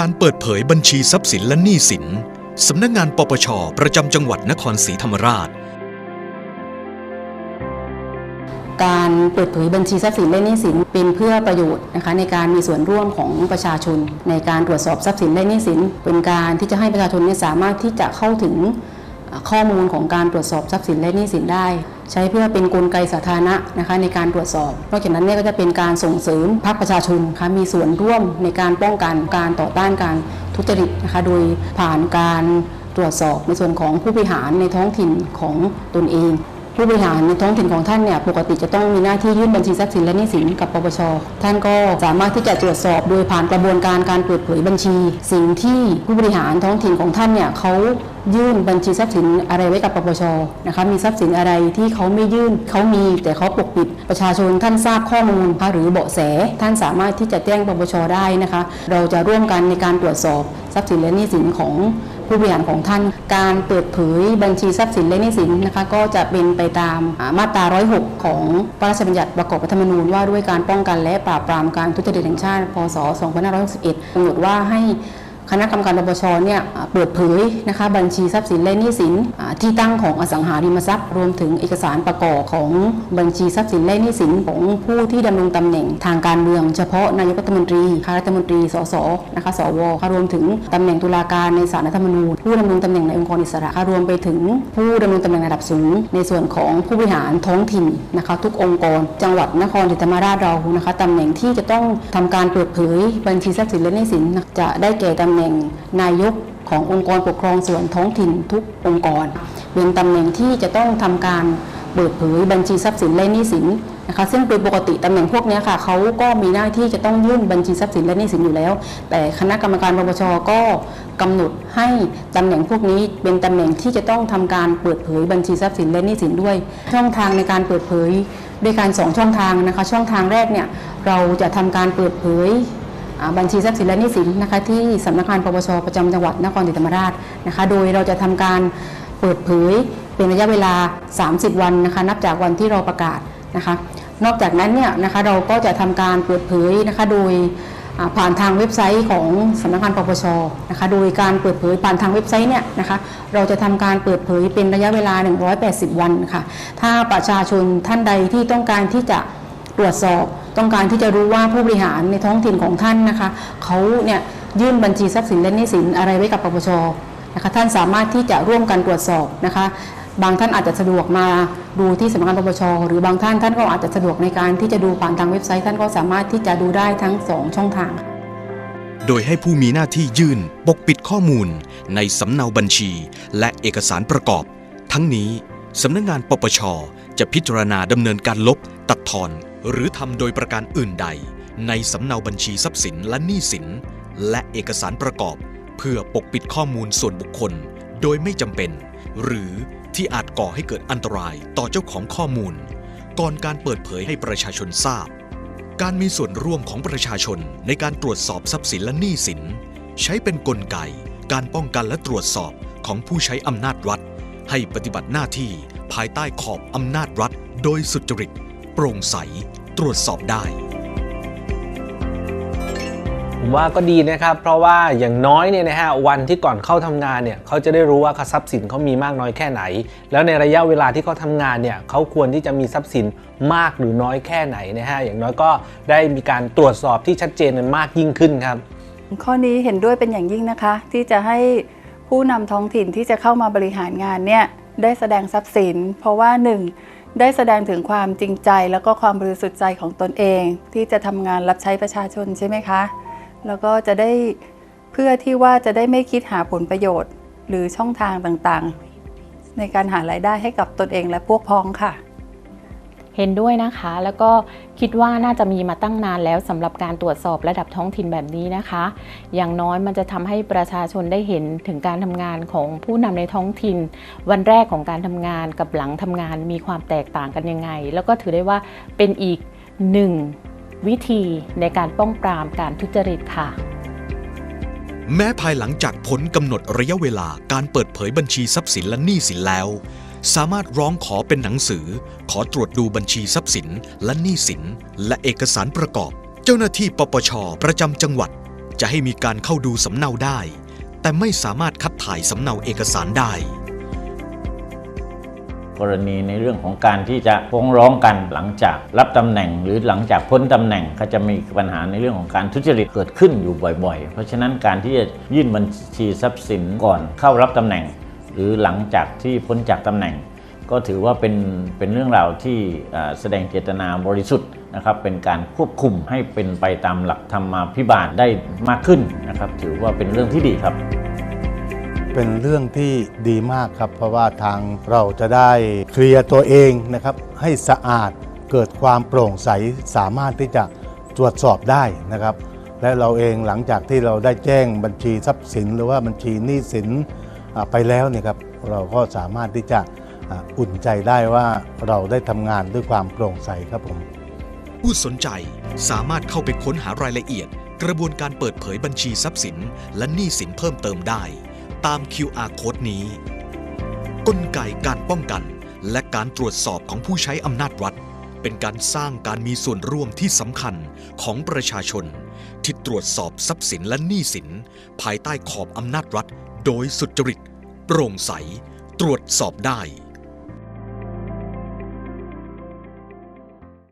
การเปิดเผยบัญชีทรัพย์สินและหนี้สิน สำนักงานปปช ประจำจังหวัดนครศรีธรรมราช การเปิดเผยบัญชีทรัพย์สินและหนี้สินเป็นเพื่อประโยชน์นะคะในการมีส่วนร่วมของประชาชน ในการตรวจสอบทรัพย์สินและหนี้สิน เป็นการที่จะให้ประชาชนเนี่ยสามารถที่จะเข้าถึง ข้อมูลของการตรวจสอบทรัพย์สินและหนี้สินได้ ใช้เพื่อเป็นนกลไกสาธารณะนะคะในการตรวจสอบ นอกจากนั้นเนี่ยก็จะเป็นการส่งเสริมภาคประชาชนนะคะมีส่วนร่วมในการป้องกันการต่อต้านการทุจริตนะคะโดยผ่านการตรวจสอบในส่วนของผู้บริหารในท้องถิ่นของตนเอง ผู้บริหารในท้องถิ่นของท่านเนี่ยปกติจะต้องมีหน้าที่ยื่นบัญชีทรัพย์สินและหนี้สินกับปปช ท่านก็สามารถที่จะตรวจสอบโดยผ่านกระบวนการการเปิดเผยบัญชี สิ่งที่ผู้บริหารท้องถิ่นของท่านเนี่ยเขายื่นบัญชีทรัพย์สินอะไรไว้กับปปชนะคะมีทรัพย์สินอะไรที่เขาไม่ยื่นเขามีแต่เขาปกปิดประชาชนท่านทราบข้อมูลหรือเบาะแส ท่านสามารถที่จะแจ้งปปชได้นะคะ เราจะร่วมกันในการตรวจสอบทรัพย์สินและหนี้สินของ ผู้บริหารของท่าน การเปิดเผยบัญชีทรัพย์สินและหนี้สินนะคะก็จะเป็นไปตามมาตรา 106 ของพระราชบัญญัติประกอบรัฐธรรมนูญว่าด้วยการป้องกันและปราบปรามการทุจริตแห่งชาติ พศ 2561กำหนดว่าให้ คณะกรรมการปปชเนี่ยเปิดเผยนะคะบัญชีทรัพย์สินและหนี้สินที่ตั้งของอสังหาริมทรัพย์ รวมถึงเอกสารประกอบของบัญชีทรัพย์สินและหนี้สินของผู้ที่ดำรงตำแหน่งทางการเมือง เฉพาะนายกรัฐมนตรีข้ารัฐมนตรีสสนะคะสวค่ะรวมถึงตำแหน่งตุลาการในศาลรัฐธรรมนูญผู้ดำรงตำแหน่งในองค์กรอิสระค่ะรวมไปถึงผู้ดำรงตำแหน่งระดับสูง ในส่วนของผู้บริหารท้องถิ่นนะคะทุกองค์กร จังหวัดนครศรีธรรมราชเรานะคะตำแหน่งที่จะต้องทำการเปิดเผยบัญชีทรัพย์สินและหนี้สินจะได้แก่ตำแหน่งนายกขององค์กรปกครองส่วนท้องถิ่นทุกองค์กร เป็นตำแหน่งที่จะต้องทำการเปิดเผยบัญชีทรัพย์สินและหนี้สินนะคะซึ่งโดยปกติตำแหน่งพวกนี้ค่ะเขาก็มีหน้าที่จะต้องยื่นบัญชีทรัพย์สินและหนี้สินอยู่แล้ว แต่คณะกรรมการปปชก็กำหนดให้ตำแหน่งพวกนี้เป็นตำแหน่งที่จะต้องทำการเปิดเผยบัญชีทรัพย์สินและหนี้สินด้วย ช่องทางในการเปิดเผยด้วยการสองช่องทางนะคะช่องทางแรกเนี่ยเราจะทำการเปิดเผย บัญชีทรัพย์สินและหนี้สินนะคะที่สำนักงานปปชประจำจังหวัดนครศรีธรรมราชนะคะโดยเราจะทำการเปิดเผยเป็นระยะเวลา 30 วันนะคะนับจากวันที่เราประกาศนะคะนอกจากนั้นเนี่ยนะคะเราก็จะทำการเปิดเผยนะคะโดยผ่านทางเว็บไซต์ของสำนักงานปปชนะคะโดยการเปิดเผยผ่านทางเว็บไซต์เนี่ยนะคะเราจะทำการเปิดเผยเป็นระยะเวลา 180 วันค่ะถ้าประชาชนท่านใดที่ต้องการที่จะตรวจสอบ ต้องการที่จะรู้ว่าผู้บริหารในท้องถิ่นของท่านนะคะเขาเนี่ยยื่นบัญชีทรัพย์สินและหนี้สินอะไรไว้กับปปชนะคะท่านสามารถที่จะร่วมกันตรวจสอบนะคะบางท่านอาจจะสะดวกมาดูที่สำนักงานปปชหรือบางท่านท่านก็อาจจะสะดวกในการที่จะดูผ่านทางเว็บไซต์ ท่านก็สามารถที่จะดูได้ทั้งสองช่องทาง โดยให้ผู้มีหน้าที่ยื่นปกปิดข้อมูล ในสำเนาบัญชี และเอกสารประกอบ ทั้งนี้สำนักงานปปชจะพิจารณาดำเนินการลบ ตัดทอน หรือทำโดยประการอื่นใด ในสำเนาบัญชีทรัพย์สินและหนี้สิน และเอกสารประกอบ เพื่อปกปิดข้อมูลส่วนบุคคล โดยไม่จำเป็น หรือที่อาจก่อให้เกิดอันตรายต่อเจ้าของข้อมูล ก่อนการเปิดเผยให้ประชาชนทราบ การมีส่วนร่วมของประชาชนในการตรวจสอบทรัพย์สินและหนี้สิน ใช้เป็นนกลไก การป้องกันและตรวจสอบของผู้ใช้อำนาจรัฐ ให้ปฏิบัติหน้าที่ภายใต้ขอบอำนาจรัฐ โดยสุจริต โปร่งใส ตรวจสอบได้ ผมว่าก็ดีนะครับ เพราะว่าอย่างน้อยเนี่ยนะฮะวันที่ก่อนเข้าทำงานเนี่ยเขาจะได้รู้ว่าทรัพย์สินเขามีมากน้อยแค่ไหน แล้วในระยะเวลาที่เขาทำงานเนี่ยเขาควรที่จะมีทรัพย์สินมากหรือน้อยแค่ไหนนะฮะอย่างน้อยก็ได้มีการตรวจสอบที่ชัดเจนกันมากยิ่งขึ้นครับ ข้อนี้เห็นด้วยเป็นอย่างยิ่งนะคะ ที่จะให้ผู้นำท้องถิ่นที่จะเข้ามาบริหารงานเนี่ยได้แสดงทรัพย์สิน เพราะว่าหนึ่ง ได้แสดงถึงความจริงใจแล้วก็ความบริสุทธิ์ใจของตนเอง ที่จะทำงานรับใช้ประชาชนใช่ไหมคะ แล้วก็จะได้เพื่อที่ว่าจะได้ไม่คิดหาผลประโยชน์ หรือช่องทางต่างๆ ในการหารายได้ให้กับตนเองและพวกพ้องค่ะ เห็นด้วยนะคะ แล้วก็คิดว่าน่าจะมีมาตั้งนานแล้วสำหรับการตรวจสอบระดับท้องถิ่นแบบนี้นะคะ อย่างน้อยมันจะทำให้ประชาชนได้เห็นถึงการทำงานของผู้นำในท้องถิ่น วันแรกของการทำงานกับหลังทำงานมีความแตกต่างกันยังไง แล้วก็ถือได้ว่าเป็นอีกหนึ่งวิธีในการป้องปรามการทุจริตค่ะ แม้ภายหลังจากผลกำหนดระยะเวลาการเปิดเผยบัญชีทรัพย์สินและหนี้สินแล้ว สามารถร้องขอเป็นหนังสือ ขอตรวจดูบัญชีทรัพย์สิน และหนี้สิน และเอกสารประกอบ เจ้าหน้าที่ปปช ประจำจังหวัด จะให้มีการเข้าดูสำเนาได้ แต่ไม่สามารถคัดถ่ายสำเนาเอกสารได้ กรณีในเรื่องของการที่จะฟ้องร้องกันหลังจากรับตำแหน่ง หรือหลังจากพ้นตำแหน่งก็จะมีปัญหาในเรื่องของการทุจริตเกิดขึ้นอยู่บ่อย ๆ เพราะฉะนั้นการที่จะยื่นบัญชีทรัพย์สินก่อนเข้ารับตำแหน่ง หรือหลังจากที่พ้นจากตำแหน่ง ก็ถือว่าเป็นเป็นเรื่องราวที่แสดงเจตนาบริสุทธิ์นะครับเป็นการควบคุมให้เป็นไปตามหลักธรรมาภิบาลได้มากขึ้นนะครับ ถือว่าเป็นเรื่องที่ดีครับ เป็นเรื่องที่ดีมากครับ เพราะว่าทางเราจะได้เคลียร์ตัวเองนะครับให้สะอาดเกิดความโปร่งใสสามารถที่จะตรวจสอบได้นะครับ และเราเองหลังจากที่เราได้แจ้งบัญชีทรัพย์สิน หรือว่าบัญชีหนี้สิน ไปแล้วเนี่ยครับเราก็สามารถที่จะอุ่นใจได้ว่าเราได้ทำงานด้วยความโปร่งใสครับผม ผู้สนใจสามารถเข้าไปค้นหารายละเอียด กระบวนการเปิดเผยบัญชีทรัพย์สิน และหนี้สินเพิ่มเติมได้ ตาม QR Code นี้ กลไกการป้องกัน และการตรวจสอบของผู้ใช้อำนาจรัฐ เป็นการสร้างการมีส่วนร่วมที่สำคัญของประชาชน ที่ตรวจสอบทรัพย์สินและหนี้สิน ภายใต้ขอบอำนาจรัฐ โดยสุจริต โปร่งใส ตรวจสอบได้